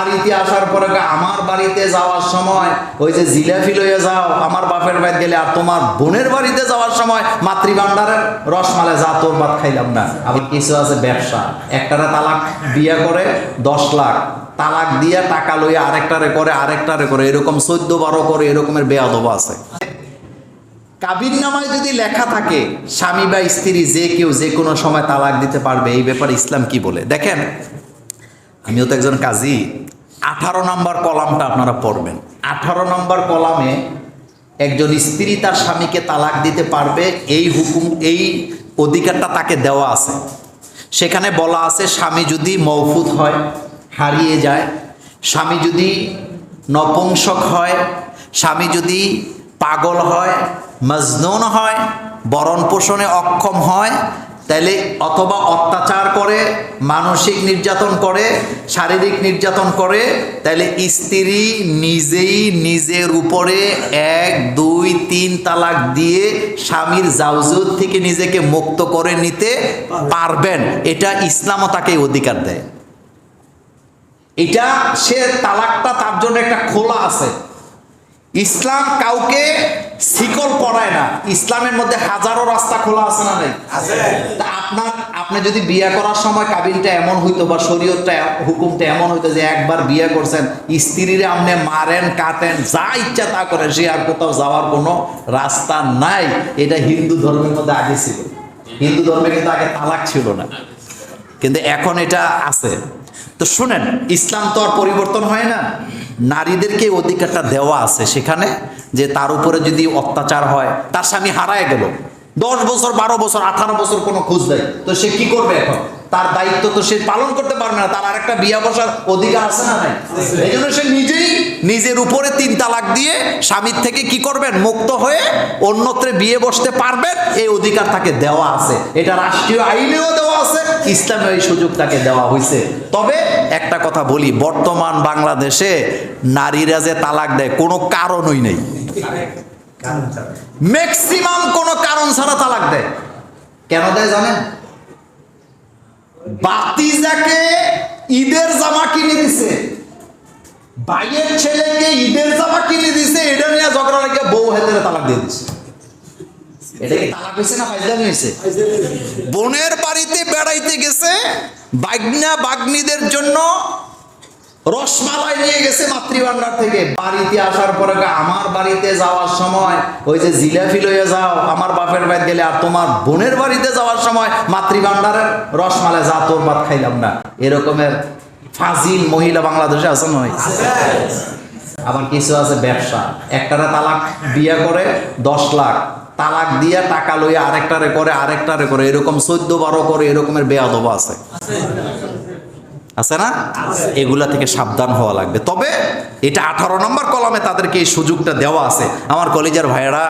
বাড়িতে আসার পরে আমার বাড়িতে যাওয়ার সময়, ওই যে জিলাপি লইয়া যাও, আমার বাপের বাড়ি গেলে আর তোমার বোনের বাড়িতে যাওয়ার সময় মাতৃভাণ্ডারের রসমালে যা তোর ভাত খাইলাম না। আবার কিছু আছে ব্যবসা, একটারে তালাক বিয়া করে দশ লাখ, তালাক দিয়া টাকা লইয়া আরেকটারে করে আরেকটারে করে, এরকম চোদ্দ বারো করে, এরকমের বেয়াদব আছে। কাবির নামায় যদি লেখা থাকে, স্বামী বা স্ত্রী যে কেউ যে কোনো সময় তালাক দিতে পারবে, এই ব্যাপারে ইসলাম কি বলে? দেখেন, আমিও তো একজন কাজী আঠারো নম্বর কলামটা আপনারা পড়বেন। আঠারো নম্বর কলামে একজন স্ত্রী তার স্বামীকে তালাক দিতে পারবে, এই হুকুম, এই অধিকারটা তাকে দেওয়া আছে। সেখানে বলা আছে, স্বামী যদি মৌফুত হয়, হারিয়ে যায়, স্বামী যদি নপুংসক হয়, স্বামী যদি পাগল হয়, মজনুন হয়, বরণ পোষণে অক্ষম হয় তাইলে অথবা অত্যাচার করে, মানসিক নির্যাতন করে, শারীরিক নির্যাতন করে তাহলে স্ত্রী নিজেই নিজের উপরে এক, দুই, তিন তালাক দিয়ে স্বামীর জাউজুদ থেকে নিজেকে মুক্ত করে নিতে পারবেন। এটা ইসলামও তাকে অধিকার দেয়। এটা সে তালাকটা তার জন্য একটা খোলা আছে। ইসলাম কাউকে শিকল পড়ায় না। ইসলামের মধ্যে হাজারো রাস্তা খোলা আছে না নাই? আপনার আপনি যদি বিয়ে করার সময় কাবিনটা এমন হইতো বা শরীয়তটা হুকুমটা এমন হইতো যে একবার বিয়ে করছেন স্ত্রীরে আপনি মারেন কাটেন যা ইচ্ছা তা করেন সে আর কোথাও যাওয়ার কোনো রাস্তা নাই। এটা হিন্দু ধর্মের মধ্যে আগে ছিল। হিন্দু ধর্মে কিন্তু আগে তালাক ছিল না। কিন্তু এখন এটা আছে। তো শুনেন, ইসলাম তো আর পরিবর্তন হয় না। নারীদেরকে অধিকারটা দেওয়া আছে সেখানে যে তার উপরে যদি অত্যাচার হয়, তার স্বামী হারায় গেল। দশ বছর, বারো বছর, আঠারো বছর কোনো খোঁজ দেয় তো সে কি করবে এখন? তার দায়িত্ব তো সে পালন করতে পারবে না। তার আরেকটা বিয়া বসার অধিকার আছে না নাই? এই জন্য সে নিজেই নিজের উপরে তিন তালাক দিয়ে স্বামীর থেকে কি করবেন? মুক্ত হয়ে অন্যত্রে বিয়ে বসতে পারবেন। এই অধিকার তাকে দেওয়া আছে। এটা রাষ্ট্রীয় আইনেও দেওয়া ইসলামে এই সুযোগ তাকে দেওয়া হয়েছে তবে একটা কথা বলি, বর্তমান বাংলাদেশে নারীরা যে তালাক দেয়, কোনো কারণই নেই। ম্যাক্সিমাম কোনো কারণ ছাড়া তালাক দেয়। কেন দেয় জানেন? বাতিজাকে ঈদের জামা কিনে দিছে। ভাইয়ের ছেলেকে ঈদের জামা কিনে দিছে, এটা নিয়ে ঝগড়া লেগে বউ হাতে তালাক দিয়ে দিছে। এটা কি তালাক হয়েছে না ফাইজলামি হয়েছে? বোনের বাড়িতে বেড়াইতে গেছে বাগনা বাগনিদের জন্য রসমালাই নিয়ে গেছে মাতৃভান্ডার থেকে। বাড়িতে আসার পরে আমার বাড়িতে যাওয়ার সময় ওই যে জিলাপি লইয়া যাও আমার বাপের বাড়ি গেলে আর তোমার বোনের বাড়িতে যাওয়ার সময় মাতৃভান্ডারের রসমালাই যা তোর ভাত খাইলাম না। এরকমের ফাজিল মহিলা বাংলাদেশে আছে নয় আবার কিছু আছে ব্যবসা। একটারে তালাক বিয়া করে দশ লাখ। তালাক দিয়া টাকা লইয়া আরেকটারে করে আরেকটারে করে। এরকম চোদ্দ বারো করে এরকমের বেয়াদব আছে। আছে না? এগুলা থেকে সাবধান হওয়া লাগবে। তবে এটা আঠারো নম্বর কলমে তাদেরকে এই সুযোগটা দেওয়া আছে। আমার কলেজের ভাইয়েরা